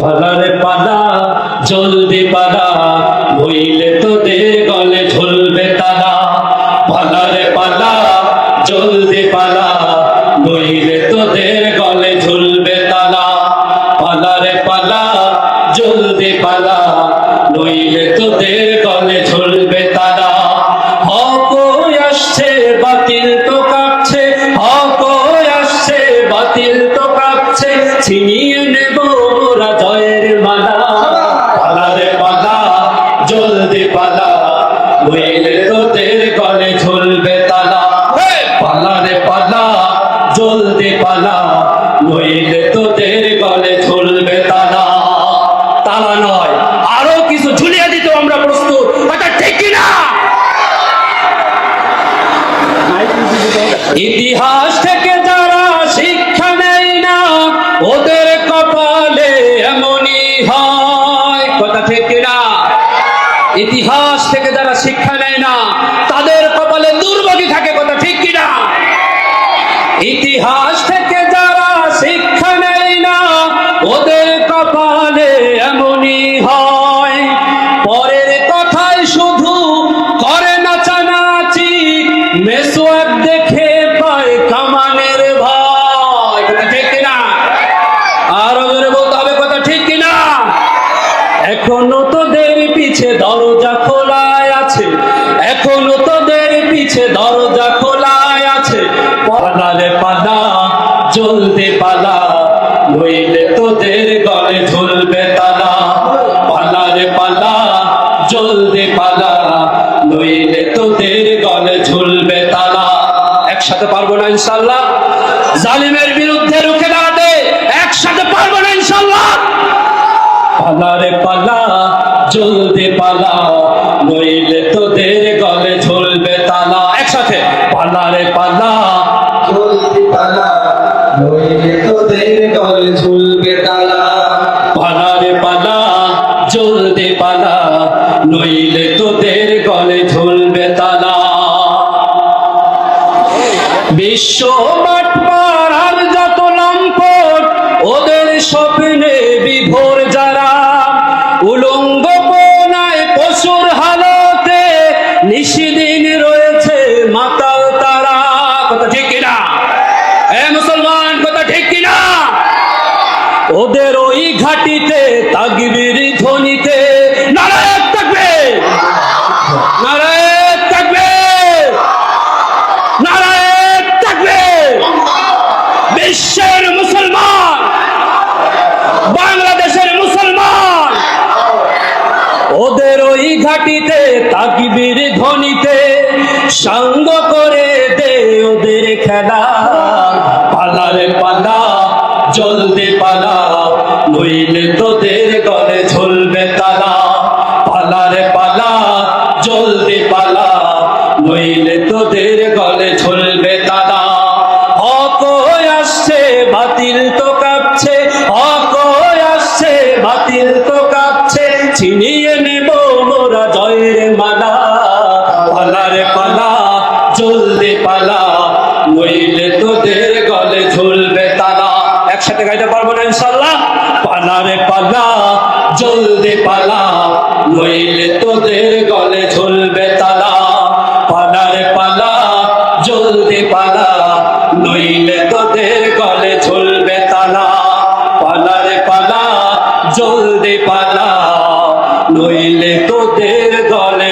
পালারে পাদা, জলদি পালা নইলে তোদের গলে ঝুলবে তারা। পালারে পালা জলদি পালা নইলে তোদের গলে ঝুলবে তারা। পালারে পালা জলদি পালা নইলে তোদের তালা নয়। আরও কিছু ঝুলিয়ে দিতে আমরা প্রস্তুত। কথা ঠিক কিনা? ইতিহাস থেকে যারা শিক্ষা নেয় না, ওদের কপালে এমনই হয়। কথা ঠিক কিনা? ইতিহাস থেকে যারা শিক্ষা নেয় না, তাদের কপালে দুর্ভোগী থাকে। কথা ঠিক কিনা? ইতিহাস থেকে না ওদের কপালে এমনই হয়। পরের কথায় শুধু করে নাচানাচি মেসোয়াক দেখে পায় কামানের ভয়। কথা ঠিক কিনা? আরও জোরে বলতে হবে কথা ঠিক কিনা? এখনও তোদের পিছে দরজা খোলায় আছে, এখনও তোদের পিছে দরজা খোলায় আছে। পালারে পালা জলদি পালা, নইলে তোদের গলে ঝুলবে তালা পালারে পালা জলদি পালা, নইলে তোদের গলে ঝুলবে তালা একসাথে পারব না ইনশাল্লাহ? জালিমের বিরুদ্ধে রুখে দাঁড়াতে একসাথে পারব না ইনশাল্লাহ? পালারে পালা জলদি পালা, নইলে তোদের গলে ঝুলবে তালা একসাথে পালারে পালা জলদি পালা, নইলে তোদের গলে ঝুলবে বিশ্ব বাটপার আর যত লম্পট ওদের স্বপ্নে বিভোর যারা উলঙ্গ পোনায় পশুর হালতে নিশিদিন রয়েছে মাতাল তারা। কথা ঠিক কিনা? এ মুসলমান, কথা ঠিক কিনা? ওদের ওই ঘাটিতে তাকবীর ধ্বনিতে, নারায়ণ থাকবে। নারায়ণ থাকবে নারায়ণ থাকবে বিশ্বের মুসলমান বাংলাদেশের মুসলমান ওদের ওই ঘাটিতে তাকবীর ধ্বনিতে সঙ্গ করে দে ওদের খেলা। পালারে পালা জলদি পালা, নইলে তোদের গলে ঝুলবে তালা। পালারে পালা জলদি পালা, নইলে তোদের গলে ঝুলবে তালা। জলদি পালা নইলে তোদের গলে ঝুলবে তালা। একসাথে গাইতে পারব না ইনশাল্লাহ পালারে পালা জলদি পালা, নইলে তোদের গলে ঝুলবে তালা। পালারে পালা জলদি পালা তোদের গলে ঝুলবে তালা। পালারে পালা জলদি পালা গলে